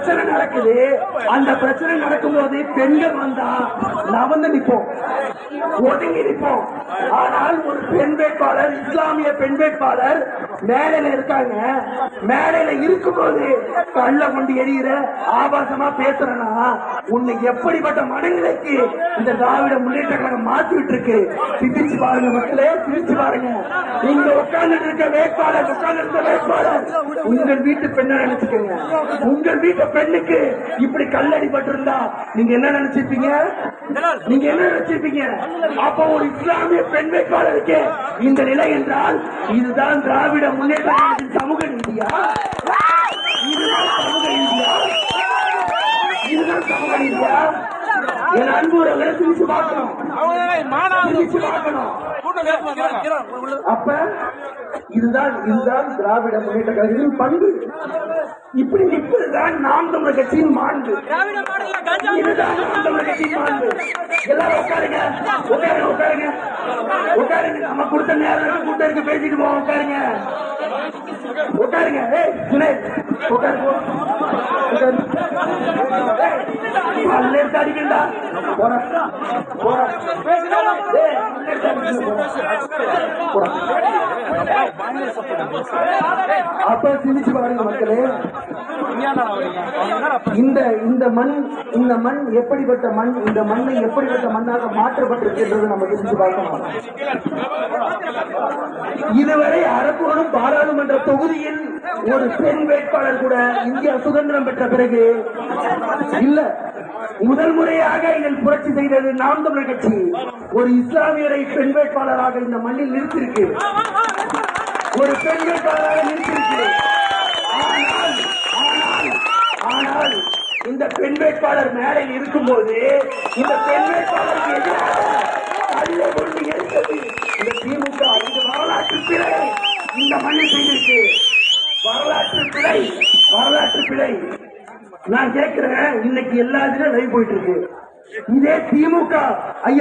பிரச்சனை நடக்குது. அந்த பிரச்சனை நடக்கும்போது பெண்கள் வந்தா நவந்து நிற்போம் ஒதுங்கி நிற்போம் ஆனால் ஒரு பெண் வேட்பாளர் இஸ்லாமிய பெண் வேட்பாளர் மேடையில இருக்காங்க. மேடையில இருக்கும்போது கள்ள கொண்டு எரியிற ஆபாசமா பேசுறனா உன்னை எப்படிப்பட்ட மனநிலைக்கு இந்த திராவிட முன்னேற்ற கழகம் மாத்தி விட்டு இருக்கு சிந்திச்சு பாருங்க மக்களே சிந்திச்சு பாருங்க. இங்க உட்கார்ந்து இருக்க வேட்பாளர் உட்கார்ந்து இருக்க வேட்பாளர் உங்கள் வீட்டு பெண்ணை நினைச்சுக்கோங்க. உங்கள் வீட்டு பெண்ணுக்கு இப்படி கல்லடிபட்டு நீங்க என்ன நினைச்சிருப்பீங்க? நீங்க என்ன நினைச்சிருப்பீங்க? அப்போ ஒரு இஸ்லாமிய பெண் வேட்பாளருக்கு இந்த நிலை என்றால் இதுதான் திராவிட முன்னேற்ற சமூக நீதியா இதுதான் சமூக நீதியா இதுதான் சமூக நீதியா என் அன்பு உறவுகளை சிரிச்சு பார்க்கணும். சிரிச்சு பார்க்கணும். அப்ப இதுதான் இதுதான் திராவிட முன்னேற்ற கழகத்தின் பண்பு. இப்படி நிற்பதுதான் நாம் தமிழர் கட்சியின் மாண்பு. இதுதான் நாம் தமிழர் கட்சியின் மாண்பு. எல்லாரும் உட்காருங்க. உட்காருங்க உட்காருங்க. உட்காருங்க. நம்ம கொடுத்த நேரம் கூட்டம் இருக்கு பேசிட்டு போவோம். உட்காருங்க. உட்காருங்க. ஏய் சுனேஷ் உட்காரு எடுத்து அடிக்கண்டா அப்ப சிந்திச்சு பாருங்க மக்களே இந்த இந்த மண் இந்த மண் எப்படிப்பட்ட மண் இந்த மண்ணை எப்படிப்பட்ட மண்ணாக மாற்றப்பட்டிருக்கின்றது நம்ம சிந்திச்சு பார்க்கணும். இதுவரை அரக்கோணம் பாராளுமன்ற தொகுதியில் ஒரு பெண் வேட்பாளர் கூட இந்தியா சுதந்திரம் பெற்ற பிறகு இல்ல. முதல் முறையாக இதில் புரட்சி செய்தது நாம் தமிழர் கட்சி. ஒரு இஸ்லாமியரை பெண் வேட்பாளராக இந்த மண்ணில் நிறுத்திருக்கு ஒரு பெண் வேட்பாளராக நிறுத்திருக்கு ஆனால் இந்த பெண் வேட்பாளர் மேடையில் இருக்கும்போது இந்த பெண் வேட்பாளருக்கு எதிராக கல்லை கொண்டு எரித்தது இந்த திமுக இது வரலாற்று பிழை இந்த மண்ணில் செய்திருக்கு வரலாற்று பிழை வரலாற்று பிழை நான் கேட்கிறேன் இன்னைக்கு எல்லா இதுலயும் லைவ் போயிட்டு இருக்கு. இதே திமுக ஐயா